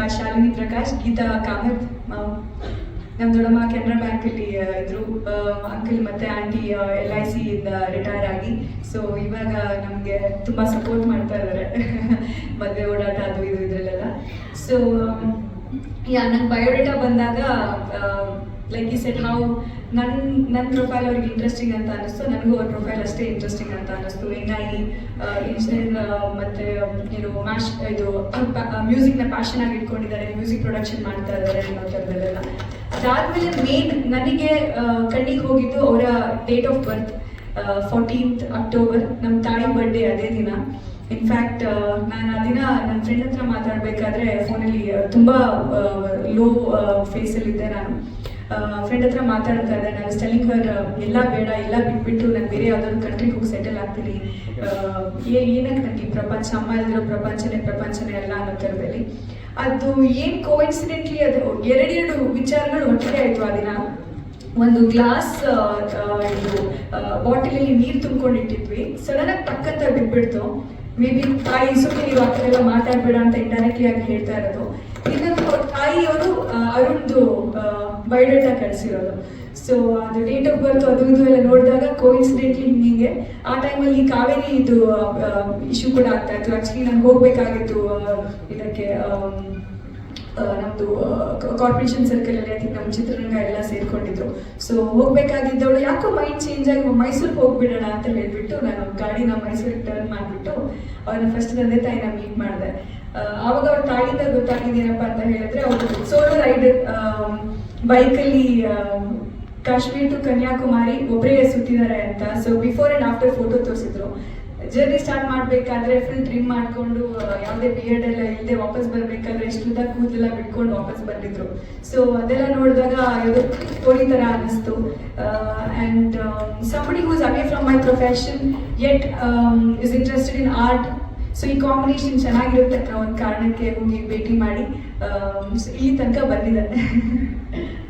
ಪ್ರಕಾಶ್, ಶಾಲಿನಿ ಪ್ರಕಾಶ್, ಗೀತಾ ಕಾಮತ್ ನಮ್ಮ ದೊಡ್ಡಮ್ಮ ಕೆನರಾ ಬ್ಯಾಂಕಲ್ಲಿ ಇದ್ರು. ಅಂಕಲ್ ಮತ್ತೆ ಆಂಟಿ ಎಲ್ ಐ ಸಿ ಇಂದ ರಿಟೈರ್ ಆಗಿ. ಸೊ ಇವಾಗ ನಮಗೆ ತುಂಬ ಸಪೋರ್ಟ್ ಮಾಡ್ತಾ ಇದ್ದಾರೆ ಮದುವೆ ಓಡಾಟ ಅದು ಇದು ಇದರಲ್ಲೆಲ್ಲ. ಸೊ ಯಾ, ನಂಗೆ ಬಯೋಡೇಟಾ ಬಂದಾಗ ಲೈಕ್ ಈ ಸೆಟ್ ನಾವು ನನ್ನ ನನ್ನ ಪ್ರೊಫೈಲ್ ಅವ್ರಿಗೆ ಇಂಟ್ರೆಸ್ಟಿಂಗ್ ಅಂತ ಅನ್ನಿಸ್ತು, ನನಗೂ ಅವ್ರ ಪ್ರೊಫೈಲ್ ಅಷ್ಟೇ ಇಂಟ್ರೆಸ್ಟಿಂಗ್ ಅಂತ ಅನ್ನಿಸ್ತು. ಹಿಂಗಾಗಿ ಇಂಜಿನಿಯರ್ ಮತ್ತು ಏನು ಮ್ಯಾಶ್ ಇದು ಮ್ಯೂಸಿಕ್ನ ಪ್ಯಾಷನ್ ಆಗಿ ಇಟ್ಕೊಂಡಿದ್ದಾರೆ ಮ್ಯೂಸಿಕ್ ಪ್ರೊಡಕ್ಷನ್ ಮಾಡ್ತಾ ಇದ್ದಾರೆ ಅನ್ನೋ ಥರದಲ್ಲೆಲ್ಲ. ಅದಾದಮೇಲೆ ಮೇನ್ ನನಗೆ ಕಣ್ಣಿಗೆ ಹೋಗಿದ್ದು ಅವರ date of birth fourteenth October ನಮ್ಮ ತಾಯಿ ಬರ್ಡೇ ಅದೇ ದಿನ. ಇನ್ಫ್ಯಾಕ್ಟ್ ನಾನು ಆ ದಿನ ನನ್ನ ಫ್ರೆಂಡ್ ಹತ್ರ ಮಾತಾಡಬೇಕಾದ್ರೆ ಫೋನಲ್ಲಿ ತುಂಬ ಲೋ ಫೇಸಲ್ಲಿದ್ದೆ ನಾನು. ಫ್ರೆಂಡ್ ಹತ್ರ ಮಾತಾಡ್ತಾ ಇದ್ದೆ ನಾನು ಸ್ಟೆಲಿಂಗ್ ಹರ್ ಎಲ್ಲ ಬೇಡ ಎಲ್ಲ ಬಿಟ್ಬಿಟ್ಟು ನಾನು ಬೇರೆ ಯಾವ್ದಾದ್ರು ಕಂಟ್ರಿಗೆ ಹೋಗಿ ಸೆಟಲ್ ಆಗ್ತೀನಿ. ಏ ಏನಕ್ಕೆ ನನಗೆ ಪ್ರಪಂಚ ಅಮ್ಮ ಇಲ್ದಿರೋ ಪ್ರಪಂಚನೇ ಪ್ರಪಂಚನೇ ಅಲ್ಲ ಅನ್ನೋ ಥರದಲ್ಲಿ. ಅದು ಏನು ಕೋಇನ್ಸಿಡೆಂಟ್ಲಿ ಅದು ಎರಡೆರಡು ವಿಚಾರಗಳು ಒಟ್ಟಿಗೆ ಆಯಿತು ಆ ದಿನ. ಒಂದು ಗ್ಲಾಸ್ ಇದು ಬಾಟಲಲ್ಲಿ ನೀರು ತುಂಬ್ಕೊಂಡಿಟ್ಟಿದ್ವಿ. ಸಡನ್ ಆಗಿ ಟಕ್ಕಂತ ಬಿಟ್ಬಿಡ್ತು ಮೇ ಬಿ ತಾಯಿ ಸುಮ್ಮನೆ ನೀವು ಆ ಥರ ಎಲ್ಲ ಮಾತಾಡ್ಬೇಡ ಅಂತ ಇಂಡೈರೆಕ್ಟ್ಲಿ ಆಗಿ ಹೇಳ್ತಾ ಇರೋದು. ಇನ್ನೊಂದು ತಾಯಿಯವರು ಅರುಣ್ದು ಬಯೋಡೇಟಾ ಕಳಿಸಿರೋದು ಸೊ ಅದು ಡೇಟ್ ಆಫ್ ಬರ್ತ್ ಅದು ಇದು ಎಲ್ಲ ನೋಡಿದಾಗ ಕೋಇನ್ಸಿಡೆಂಟ್ಲಿ ಹಿಂಗೆ. ಆ ಟೈಮಲ್ಲಿ ಕಾವೇರಿ ಇದು ಇಶ್ಯೂ ಕೂಡ ಆಗ್ತಾ ಇತ್ತು. ಆ್ಯಕ್ಚುಲಿ ನಾನು ಹೋಗ್ಬೇಕಾಗಿತ್ತು ಇದಕ್ಕೆ ನಮ್ದು ಕಾರ್ಪೊರೇಷನ್ ಸರ್ಕಲ್ ಅಲ್ಲಿ ಅದಕ್ಕೆ ನಮ್ಮ ಚಿತ್ರರಂಗ ಎಲ್ಲ ಸೇರ್ಕೊಂಡಿದ್ರು. ಸೊ ಹೋಗ್ಬೇಕಾಗಿದ್ದವಳು ಯಾಕೋ ಮೈಂಡ್ ಚೇಂಜ್ ಆಗಿ ಮೈಸೂರಿಗೆ ಹೋಗ್ಬಿಡೋಣ ಅಂತ ಹೇಳ್ಬಿಟ್ಟು ನಾನು ಗಾಡಿನ ಮೈಸೂರಿಗೆ ಟರ್ನ್ ಮಾಡಿಬಿಟ್ಟು ಅವ್ರನ್ನ ಫಸ್ಟ್ ತಂದೆ ತಾಯಿನ ಮೀಟ್ ಮಾಡಿದೆ. ಅವ್ರ ಗೊತ್ತಾಗಿದ್ದೀರಪ್ಪ ಅಂತ ಹೇಳಿದ್ರೆ ಅವರು ಸೋಲೋ ರೈಡ್ ಬೈಕಲ್ಲಿ ಕಾಶ್ಮೀರ್ ಟು ಕನ್ಯಾಕುಮಾರಿ ಒಬ್ಬರೇ ಸುತ್ತಿದ್ದಾರೆ ಅಂತ. So before and after photo ತೋರಿಸಿದ್ರು. ಜರ್ನಿ ಸ್ಟಾರ್ಟ್ ಮಾಡಬೇಕಾದ್ರೆ ಫುಲ್ ಟ್ರಿಮ್ ಮಾಡಿಕೊಂಡು ಯಾವುದೇ ಬಿಯರ್ಡ್ ಎಲ್ಲ ಇಲ್ಲದೆ ವಾಪಸ್ ಬರಬೇಕಾದ್ರೆ ಎಷ್ಟು ಉದ್ದ ಕೂದಲೆಲ್ಲ ಬಿಟ್ಕೊಂಡು ವಾಪಸ್ ಬಂದಿದ್ರು. ಸೊ ಅದೆಲ್ಲ ನೋಡಿದಾಗ ಯಾವುದೋ ಸ್ಟೋರಿ ಥರ ಅನ್ನಿಸ್ತು. And somebody who's away from my profession yet is interested in art so ಈ ಕಾಂಬಿನೇಷನ್ ಚೆನ್ನಾಗಿರುತ್ತೆ. ಅನ್ನೋ ಒಂದು ಕಾರಣಕ್ಕೆ ಹೋಗಿ ಭೇಟಿ ಮಾಡಿ. ಈ ತನಕ ಬಂದಿದೆ